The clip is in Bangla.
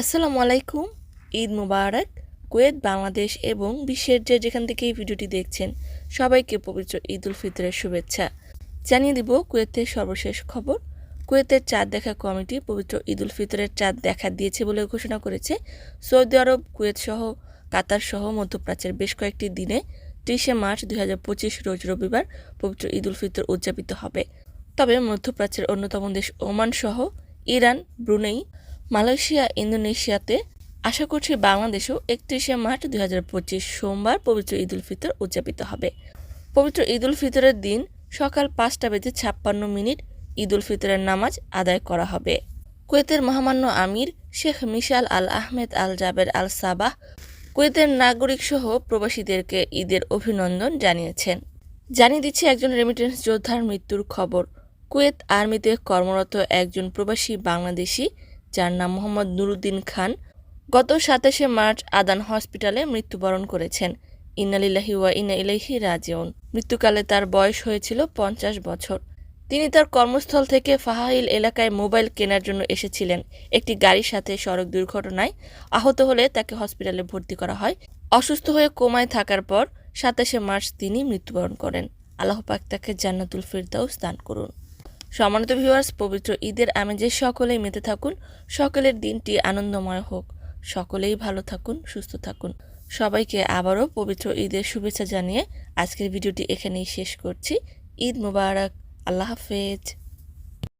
আসসালামু আলাইকুম। ঈদ মুবারক। কুয়েত, বাংলাদেশ এবং বিশ্বের যে যেখান থেকে এই ভিডিওটি দেখছেন, সবাইকে পবিত্র ঈদ উল ফিতরের শুভেচ্ছা। জানিয়ে দিব কুয়েতের সর্বশেষ খবর। কুয়েতের চাঁদ দেখা কমিটি পবিত্র ঈদ উল ফিতরের চাঁদ দেখা দিয়েছে বলে ঘোষণা করেছে। সৌদি আরব, কুয়েত সহ কাতার সহ মধ্যপ্রাচ্যের বেশ কয়েকটি দিনে ত্রিশে মার্চ দুই হাজার পঁচিশ রোজ রবিবার পবিত্র ঈদ উল ফিতর উদযাপিত হবে। তবে মধ্যপ্রাচ্যের অন্যতম দেশ ওমান সহ ইরান, ব্রুনেই মালয়েশিয়া, ইন্দোনেশিয়াতে আশা করছি বাংলাদেশেও একত্রিশে মার্চ দুই সোমবার পবিত্র ঈদ উল ফিতর উদযাপিত হবে। পবিত্র ঈদ উল ফিতরের দিন সকাল পাঁচটা বেজে ছাপ্পান্ন মিনিট ঈদ উল ফিতরের নামাজ আদায় করা হবে। কুয়েতের মহামান্য আমির Sheikh Mishal Al Ahmed Al Jaber Al Sabah কুয়েতের নাগরিক সহ প্রবাসীদেরকে ঈদের অভিনন্দন জানিয়েছেন। জানিয়ে দিচ্ছে একজন রেমিটেন্স যোদ্ধার মৃত্যুর খবর। কুয়েত আর্মিতে কর্মরত একজন প্রবাসী বাংলাদেশি যার নাম মোহাম্মদ নুরুদ্দিন খান, গত সাতাশে মার্চ আদান হসপিটালে মৃত্যুবরণ করেছেন। ইন্নালিল্লাহি ওয়া ইন্না ইলাইহি রাজিউন। মৃত্যুকালে তার বয়স হয়েছিল পঞ্চাশ বছর। তিনি তার কর্মস্থল থেকে ফাহাইল এলাকায় মোবাইল কেনার জন্য এসেছিলেন। একটি গাড়ির সাথে সড়ক দুর্ঘটনায় আহত হলে তাকে হসপিটালে ভর্তি করা হয়। অসুস্থ হয়ে কোমায় থাকার পর সাতাশে মার্চ তিনি মৃত্যুবরণ করেন। আল্লাহ পাক তাকে জান্নাতুল ফিরদাউস দান করুন। সম্মানিত ভিউয়ার্স পবিত্র ঈদের আমেজে সকলেই মেতে থাকুন, সকলের দিনটি আনন্দময় হোক। সকলেই ভালো থাকুন, সুস্থ থাকুন। সবাইকে আবারও পবিত্র ঈদের শুভেচ্ছা জানিয়ে আজকের ভিডিওটি এখানেই শেষ করছি। ঈদ মুবারক, আল্লাহ হাফেজ।